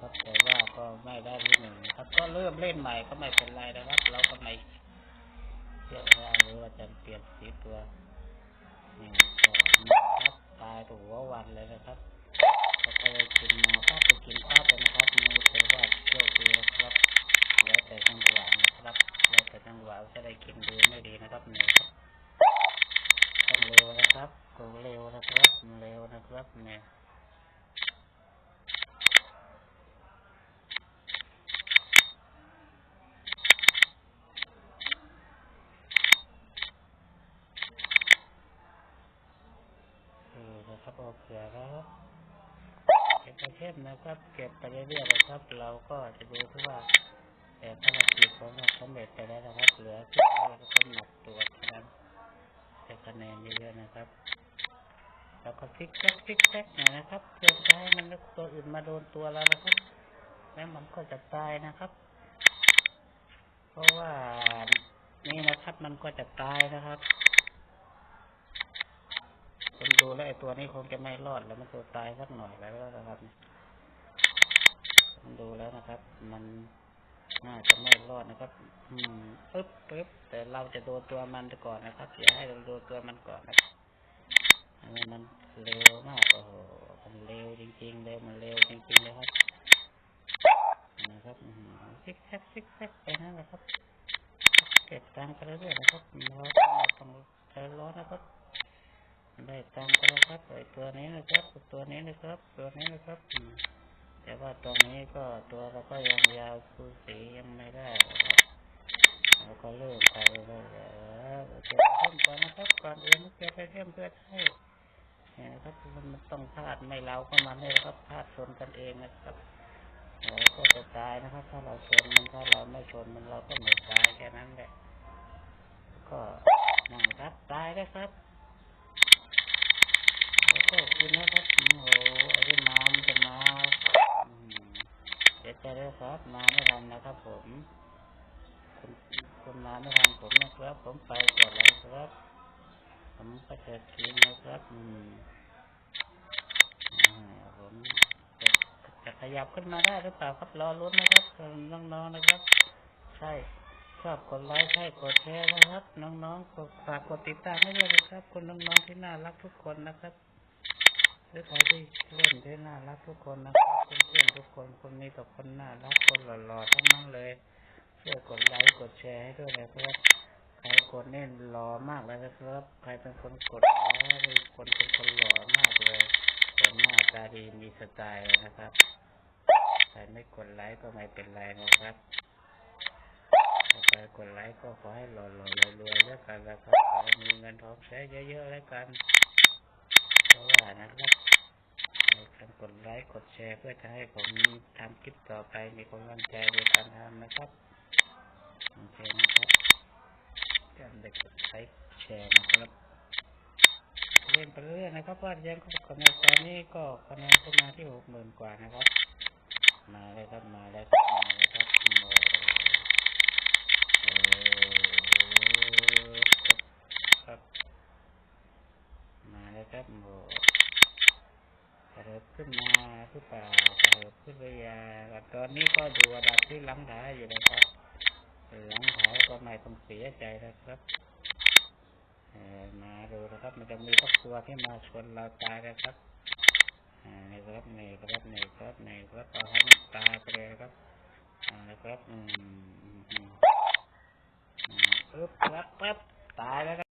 นะครับ แต่ว่าก็ไม่ได้ที่หนึ่งครับ ก็เริ่มเล่นใหม่ก็ไม่เป็นไรนะครับ เราก็ไม่เชื่อว่าหรือว่าจะเปลี่ยนสีตัวหนี่ก็นะครับตายตัววันเลยนะครับก็ไปกินมาก็ไปกินข้าวไปนะครับนี่ถือว่าโชคดีนะครับแล้วแต่จังหวะนะครับแล้วแต่จังหวะจะได้กินดีไม่ดีนะครับนี่ครับต้องเร็วนะครับกดเร็วนะครับเร็วนะครับเนี่ยเออ นะครับโอเคแล้วเก็บไปเข้มนะครับ เก็บไปเรื่อยๆนะครับ เราก็จะดูที่ว่าแต่ภารกิจของเราสำเร็จไปแล้วนะครับ เหลือแค่เราก็หนักตัวค่นั้นได้คะแนนเยอะๆนะครับแล้วก็พลิกแท็กพลิกแท็กหน่อยนะครับเพื่อจะให้มันตัวอื่นมาโดนตัวเรานะครับ แล้วมันก็จะตายนะครับ เพราะว่านี่นะครับมันก็จะตายนะครับผมดูแล้วไอ้ ตัวนี้คงจะไม่รอดแล้วมันตัวตายสักหน่อยแล้วนะครับผมดูแล้วนะครับ มันน่าจะไม่รอดนะครับ อืมปึ๊บปึ๊บแต่เราจะโดนตัวมันก่อนนะครับอย่าให้เราโดนตัวมันก่อนนะครับมันเร็วมากโอ้โหมันเร็วจริงๆเร็วมันเร็วจริงๆเลยครับนะครับซิกแซกซิกแซกไปนั่นแหละครับ เก็บตังค์ไปเรื่อยๆนะครับเราต้องใจร้อนนะครับ ได้ตังค์ไปแล้วครับไอ้ตัวนี้นะครับ ตัวนี้นะครับ ตัวนี้นะครับแต่ว่าตรงนี้ก็ตัวเราก็ยังยาวคูสียังไม่ได้นะครับเราก็เริ่มไปเลยแล้วเก็บเพิ่มก่อนนะครับก่อนอื่นเก็บไปเพิ่มเพื่อให้เนี่ยนะครับมันต้องพลาดไม่เราก็มันเลยนะครับพลาดชนกันเองนะครับเราก็จะตายนะครับ ถ้าเราชนมันถ้าเราไม่ชนมันเราก็ไม่ตายแค่นั้นแหละก็นั่นครับตายแล้ครับ ก็กินนะครับโอ้โหไอ้ที่น้ำจะมาอืมเสียใจด้วยครับ มาไม่ทันนะครับผมคุณคุณมาไม่ทันผมนะครับ ผมไปก่อนเลยครับ ผมก็จะกินนะครับอืมอ่ผมจะจะขยับขึ้นมาได้หรือเปล่าครับรอลุ้นนะครับน้องๆนะครับ ใช่ชอบกดไลค์ใช่กดแชร์นะครับ น้องๆกดฝากกดติดตามให้ด้วยนะครับคุณน้องๆที่น่ารักทุกคนนะครับ หรือใครที่เล่นที่น่ารักทุกคนนะครับเพื่อนๆทุกคนคนนี้ต่อคนน่ารักคนหล่อๆทั้งนั้นเลยช่วยกดไลค์กดแชร์ให้ด้วยนะครับใครกดเน่นหล่อมากเลยนะครับ ใครเป็นคนกดแล้วมีคนเป็นคนหล่อมากเลยคนหน้าตาดีมีสไตล์นะครับใครไม่กดไลค์ก็ไม่เป็นไรนะครับถ้าใครกดไลค์ก็ขอให้หล่อๆรวยๆแล้วกันนะครับขอให้มีเงินทองใช้เยอะๆแล้วกัน เพราะว่านะครับการกดไลค์กดแชร์เพื่อจะให้ผมทำคลิปต่อไปมีกำลังใจในการทำนะครับโอเคนะครับอย่าลืมกดไลค์แชร์นะครับเล่นไปเรื่อยนะครับว่ายังก็คะแนนตอนนี้ก็คะแนนขึ้นมาที่หกหมื่นกว่านะครับ มาเลยครับมาเลยครับมาเลยครับโอ้โหครับ มาแล้วครับโอ้กระเถิบ ขึ้นมาหรือเปล่าเถิบขึ้นหรือยังตอนนี้ก็ดูระดับที่หลังท้ายอยู่นะครับหลังท้ายก็ไม่ต้องเสียใจนะครับมาดูนะครับ มันจะมีครอบครัวที่มาชวนเราตายนะครับนี่ครับนี่ครับนี่ครับนี่ครับเอาให้มันตายไปเลยครับนะครับ อืมอืมอืมอืมปึ๊บครับปึ๊บ